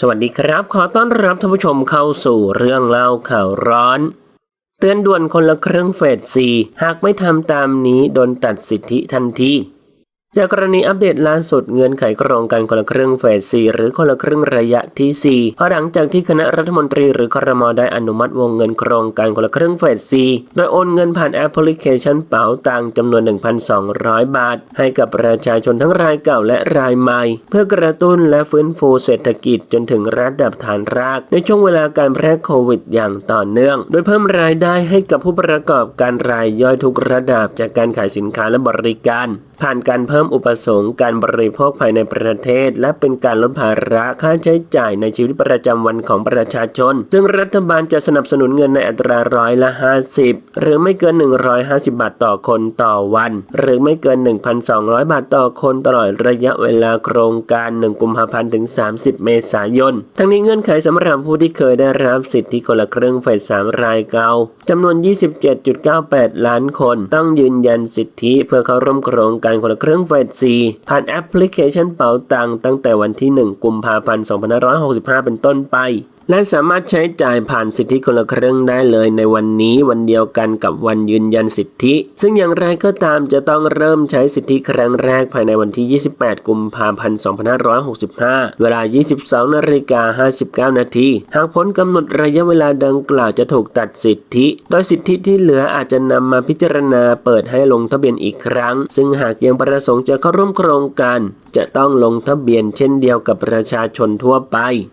สวัสดีครับ ขอต้อนรับท่านผู้ชมเข้าสู่เรื่องเล่าข่าวร้อน เตือนด่วนคนละเครื่องเฟส4หากไม่ทำตามนี้โดนตัดสิทธิทันที จากกรณีอัปเดตล่าสุดเงื่อนไขโครงการคนละครึ่งเฟส4หรือคนละครึ่งระยะที่ 4 เพราะหลังจากที่คณะรัฐมนตรีหรือครมได้อนุมัติวงเงินโครงการคนละครึ่งเฟส4โดยโอนเงินผ่านแอปพลิเคชันเป๋าตังจำนวน 1,200 บาท ให้กับประชาชนทั้งรายเก่าและรายใหม่ เพื่อกระตุ้นและฟื้นฟูเศรษฐกิจจนถึงระดับฐานราก ในช่วงเวลาการแพร่โควิดอย่างต่อเนื่อง โดยเพิ่มรายได้ให้กับผู้ประกอบการรายย่อยทุกระดับจากการขายสินค้าและบริการผ่านการเพิ่มอุปสงค์การบริโภคภายในประเทศ และเป็นการลดภาระค่าใช้จ่ายในชีวิตประจำวันของประชาชน ซึ่งรัฐบาลจะสนับสนุนเงินในอัตราร้อยละ 50 หรือไม่เกิน 150 บาทต่อคนต่อวัน หรือไม่เกิน 1,200 บาทต่อคนตลอดระยะเวลาโครงการ 1 กุมภาพันธ์ถึง 30 เมษายน ทั้งนี้เงื่อนไขสำหรับผู้ที่เคยได้รับสิทธิคนละครึ่งเฟส3รายเก่าจำนวน 27.98 ล้านคน ต้องยืนยันสิทธิเพื่อเข้าร่วมโครงการคนละครึ่งเฟส4ผ่านแอปพลิเคชันเป๋าตังตั้งแต่วันที่ 1 กุมภาพันธ์ 2565 เป็นต้นไป และสามารถใช้จ่ายผ่านสิทธิคนละครึ่งได้เลยในวันนี้วันเดียวกันกับวันยืนยันสิทธิ ซึ่งอย่างไรก็ตามจะต้องเริ่มใช้สิทธิครั้งแรกภายในวันที่ 28 กุมภาพันธ์ 2565 เวลา 22นาฬิกา59 นาที หากพ้นกำหนดระยะเวลาดังกล่าวจะถูกตัดสิทธิ โดยสิทธิที่เหลืออาจจะนำมาพิจารณาเปิดให้ลงทะเบียนอีกครั้ง ซึ่งหากยังประสงค์จะเข้าร่วมโครงการจะต้องลงทะเบียนเช่นเดียวกับประชาชนทั่วไป